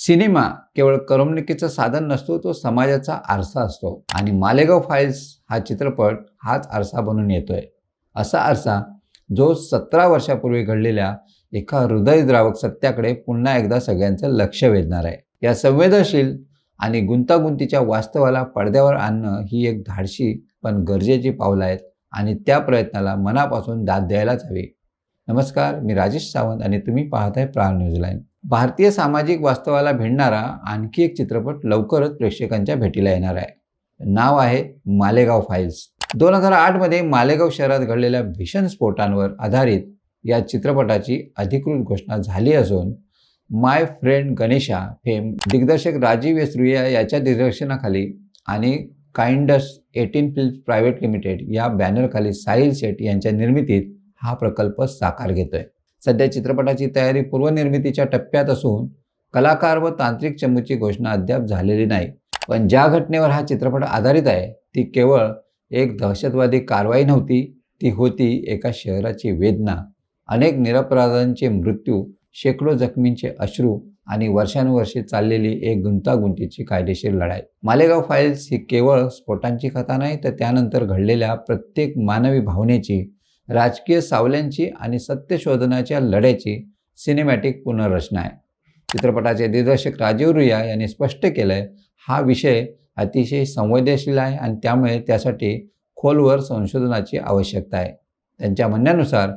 Cinema केवळ करमणुकीचं साधन नसतो तो समाजाचा आरसा असतो. आणि मालेगाव फाईल्स हा चित्रपट हाच आरसा बनून येतोय. असा आरसा जो सतरा वर्षापूर्वी घडलेल्या एका हृदयद्रावक सत्याकडे पुन्हा एकदा सगळ्यांचं लक्ष वेधणार आहे. या संवेदनशील आणि गुंतागुंतीच्या वास्तवाला पडद्यावर आणणं ही एक धाडशी पण गरजेची पावलं आहेत आणि त्या प्रयत्नाला मनापासून दाद द्यायलाच हवी. नमस्कार मी राजेश सावंत आणि तुम्ही पाहताय प्राण न्यूजलाईन भारतीय सामाजिक वास्तवाला भिडणारा आणखी एक चित्रपट लवकरच प्रेक्षकांच्या भेटीला येणार आहे. नाव आहे मालेगाव फाईल्स. दोन हजार आठमध्ये मालेगाव शहरात घडलेल्या भीषण स्फोटांवर आधारित या चित्रपटाची अधिकृत घोषणा झाली असून माय फ्रेंड गणेशा फेम दिग्दर्शक राजीव एस रुया याच्या दिग्दर्शनाखाली आणि kinds eighteen film private limited या बॅनरखाली साहिल शेट यांच्या निर्मितीत हा प्रकल्प साकार घेतोय. सध्या चित्रपटाची तयारी पूर्वनिर्मितीच्या टप्प्यात असून कलाकार व तांत्रिक चमूची घोषणा अद्याप झालेली नाही. पण ज्या घटनेवर हा चित्रपट आधारित आहे ती केवळ एक दहशतवादी कारवाई नव्हती ती होती एका शहराची वेदना. अनेक निरपराधांचे मृत्यू शेकडो जखमींचे अश्रू आणि वर्षानुवर्षे चाललेली एक गुंतागुंतीची कायदेशीर लढाई. मालेगाव फाईल्स ही केवळ स्फोटांची कथा नाही तर त्यानंतर घडलेल्या प्रत्येक मानवी भावनेची राजकीय सावल्यांची आणि सत्य शोधनाच्या लढ्याची सिनेमॅटिक पुनर्रचना आहे. चित्रपटाचे दिग्दर्शक राजीव रुया यांनी स्पष्ट केलं आहे हा विषय अतिशय संवेदनशील आहे आणि त्यामुळे त्यासाठी खोलवर संशोधनाची आवश्यकता आहे. त्यांच्या म्हणण्यानुसार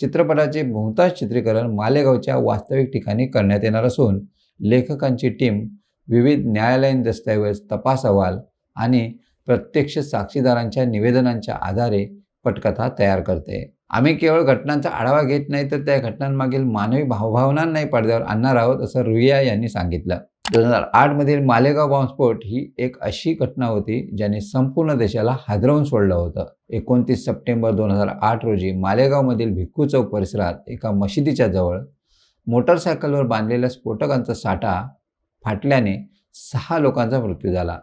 चित्रपटाचे बहुतांश चित्रीकरण मालेगावच्या वास्तविक ठिकाणी करण्यात येणार असून लेखकांची टीम विविध न्यायालयीन दस्तऐवज तपास अहवाल आणि प्रत्यक्ष साक्षीदारांच्या निवेदनांच्या आधारे पटकथा तयार करते. आम्ही केवळ घटनांचा आढावा घेत नाही तर त्या घटनांमागील मानवी भावभावनांनाही पडद्यावर आणणार आहोत असं रुईया यांनी सांगितलं. दोन हजार आठमधील मालेगाव बॉम्बस्फोट ही एक अशी घटना होती ज्याने संपूर्ण देशाला हादरवून सोडलं होतं. एकोणतीस सप्टेंबर दोन हजार आठ रोजी मालेगावमधील भिक्खू चौक परिसरात एका मशिदीच्या जवळ मोटरसायकलवर बांधलेल्या स्फोटकांचा साठा फाटल्याने सहा लोकांचा मृत्यू झाला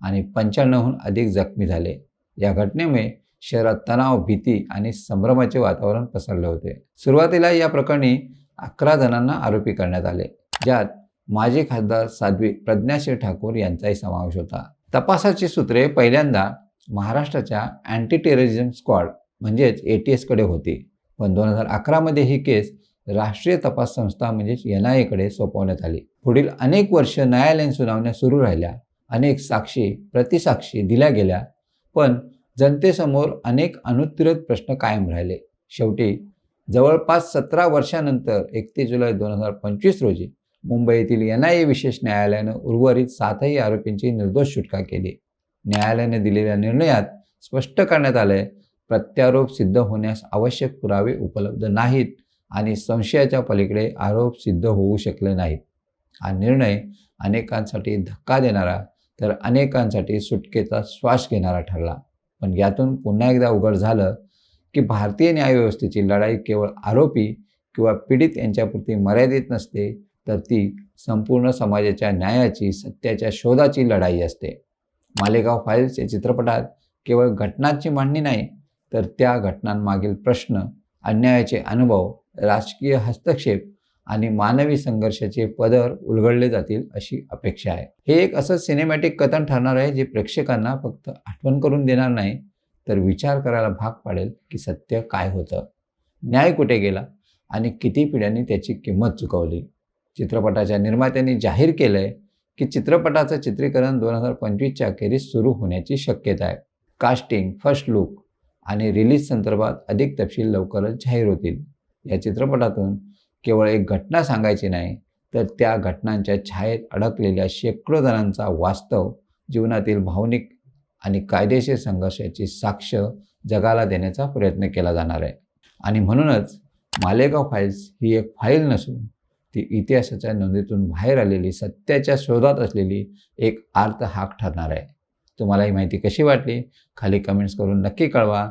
आणि पंच्याण्णवहून अधिक जखमी झाले. या घटनेमुळे शहरात तणाव भीती आणि संभ्रमाचे वातावरण पसरले होते. सुरुवातीला या प्रकरणी अकरा जणांना आरोपी करण्यात आले ज्यात माजी खासदार साध्वी प्रज्ञासिंह ठाकूर यांचाही समावेश होता. तपासाची सूत्रे पहिल्यांदा महाराष्ट्राच्या अँटी टेररिझम स्क्वॉड म्हणजेच ए टी एसकडे होती. पण दोन हजार अकरामध्ये ही केस राष्ट्रीय तपास संस्था म्हणजेच एन आय एकडे सोपवण्यात आली. पुढील अनेक वर्ष न्यायालयीन सुनावण्या सुरू राहिल्या अनेक साक्षी प्रतिसाक्षी दिल्या गेल्या पण जनतेसमोर अनेक अनुत्तरित प्रश्न कायम राहिले. शेवटी जवळपास सतरा वर्षानंतर एकतीस जुलै दोन हजार पंचवीस रोजी मुंबईतील एन आय ए विशेष न्यायालयानं उर्वरित सातही आरोपींची निर्दोष सुटका केली. न्यायालयाने दिलेल्या निर्णयात स्पष्ट करण्यात आले प्रत्यारोप सिद्ध होण्यास आवश्यक पुरावे उपलब्ध नाहीत आणि संशयाच्या पलीकडे आरोप सिद्ध होऊ शकले नाहीत. हा निर्णय अनेकांसाठी धक्का देणारा तर अनेकांसाठी सुटकेचा श्वास घेणारा ठरला. पण यातून पुन्हा एकदा उघड झालं की भारतीय न्यायव्यवस्थेची लढाई केवळ आरोपी किंवा पीडित यांच्यापुरती मर्यादित नसते तर ती संपूर्ण समाजाच्या न्यायाची सत्याच्या शोधाची लढाई असते. मालेगाव फाईल्स या चित्रपटात केवळ घटनांची मांडणी नाही तर त्या घटनांमागील प्रश्न अन्यायाचे अनुभव राजकीय हस्तक्षेप आणि मानवी संघर्षाचे पदर उलगडले जातील अशी अपेक्षा आहे. हे एक असं सिनेमॅटिक कथन ठरणार आहे जे प्रेक्षकांना फक्त आठवण करून देणार नाही तर विचार करायला भाग पाडेल की सत्य काय होतं. न्याय कुठे गेला आणि किती पिढ्यांनी त्याची किंमत चुकवली? चित्रपटाच्या निर्मात्यांनी जाहीर केलं आहे की चित्रपटाचं चित्रीकरण दोन हजार पंचवीसच्या अखेरीस सुरू होण्याची शक्यता आहे. कास्टिंग फर्स्ट लुक आणि रिलीज संदर्भात अधिक तपशील लवकरच जाहीर होतील. या चित्रपटातून केवळ एक घटना सांगायची नाही तर त्या घटनांच्या छायेत अडकलेल्या शेकडो जणांचा वास्तव जीवनातील भावनिक आणि कायदेशीर संघर्षाची साक्ष जगाला देण्याचा प्रयत्न केला जाणार आहे. आणि म्हणूनच मालेगाव फाईल्स ही एक फाईल नसून ती इतिहासाच्या नोंदीतून बाहेर आलेली सत्याच्या शोधात असलेली एक आर्त हाक ठरणार आहे. तुम्हाला ही माहिती कशी वाटली? खाली कमेंट्स करून नक्की कळवा.